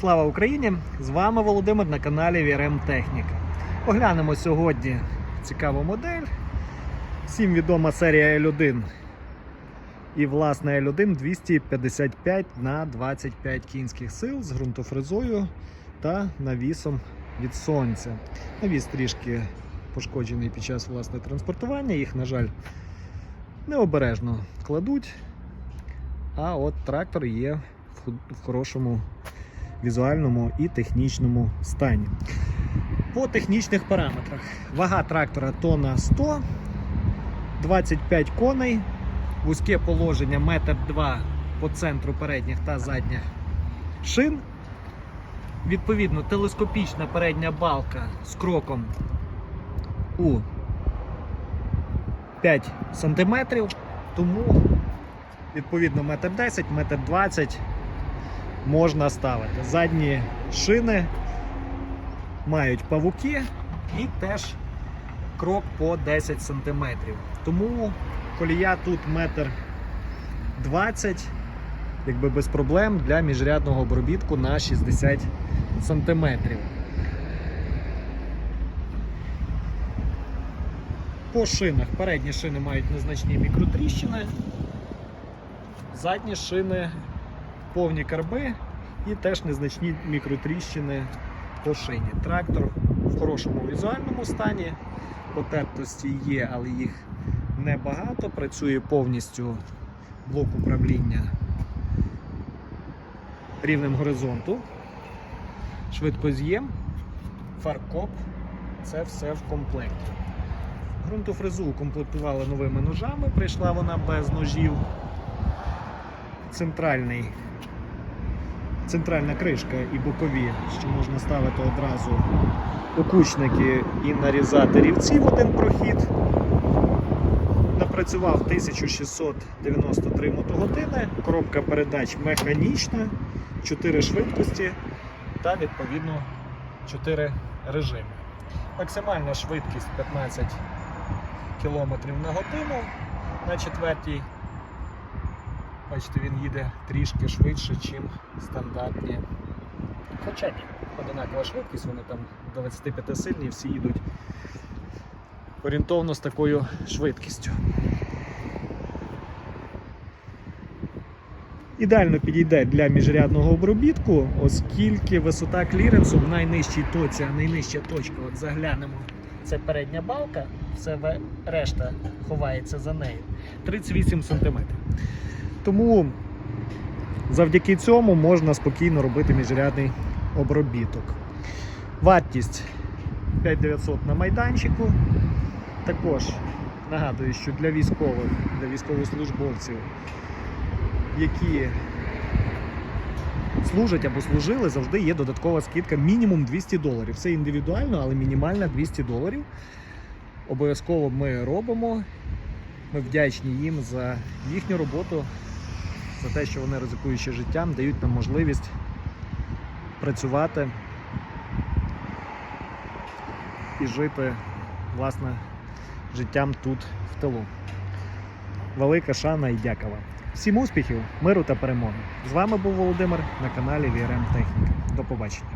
Слава Україні! З вами Володимир на каналі VRM Техніка. Оглянемо сьогодні цікаву модель. Всім відома серія L1. І власне L1 255 на 25 кінських сил з ґрунтофрезою та навісом від сонця. Навіс трішки пошкоджений під час власне транспортування. Їх, на жаль, необережно кладуть. А от трактор є в хорошому візуальному і технічному стані. По технічних параметрах. Вага трактора тонна 100, 25 коней, вузьке положення 1,2 м по центру передніх та задніх шин. Відповідно, телескопічна передня балка з кроком у 5 см, тому відповідно 1,10 м, 1,20 м можна ставити. Задні шини мають павуки і теж крок по 10 см. Тому колія тут метр 20 якби без проблем для міжрядного обробітку на 60 см. По шинах передні шини мають незначні мікротріщини, задні шини повні карби і теж незначні мікротріщини по шині. Трактор в хорошому візуальному стані, потертості є, але їх небагато. Працює повністю блок управління рівнем горизонту, швидкоз'єм, фаркоп це все в комплекті. Грунтофрезу укомплектували новими ножами, прийшла вона без ножів. Центральний центральна кришка і бокові, що можна ставити одразу окучники і нарізати рівці в один прохід. Напрацював 1693 мотогодини, коробка передач механічна, 4 швидкості та відповідно 4 режими. Максимальна швидкість 15 км на годину на четвертій Бачите, він їде трішки швидше, ніж стандартні. Хоча ні, одинакова швидкість, вони там до 25 сильні, всі їдуть орієнтовно з такою швидкістю. Ідеально підійде для міжрядного обробітку, оскільки висота кліренсу в найнижчій точці, а найнижча точка, от заглянемо, це передня балка, все решта ховається за нею. 38 см. Тому завдяки цьому можна спокійно робити міжрядний обробіток. Вартість 5900 на майданчику. Також нагадую, що для військових, для військовослужбовців, які служать або служили, завжди є додаткова скидка мінімум 200 доларів. Все індивідуально, але мінімальна 200 доларів. Обов'язково ми робимо. Ми вдячні їм за їхню роботу, за те, що вони ризикуючи життям, дають нам можливість працювати і жити власне життям тут в тилу. Велика шана і дякова. Всім успіхів, миру та перемоги. З вами був Володимир на каналі VRM Техніка. До побачення.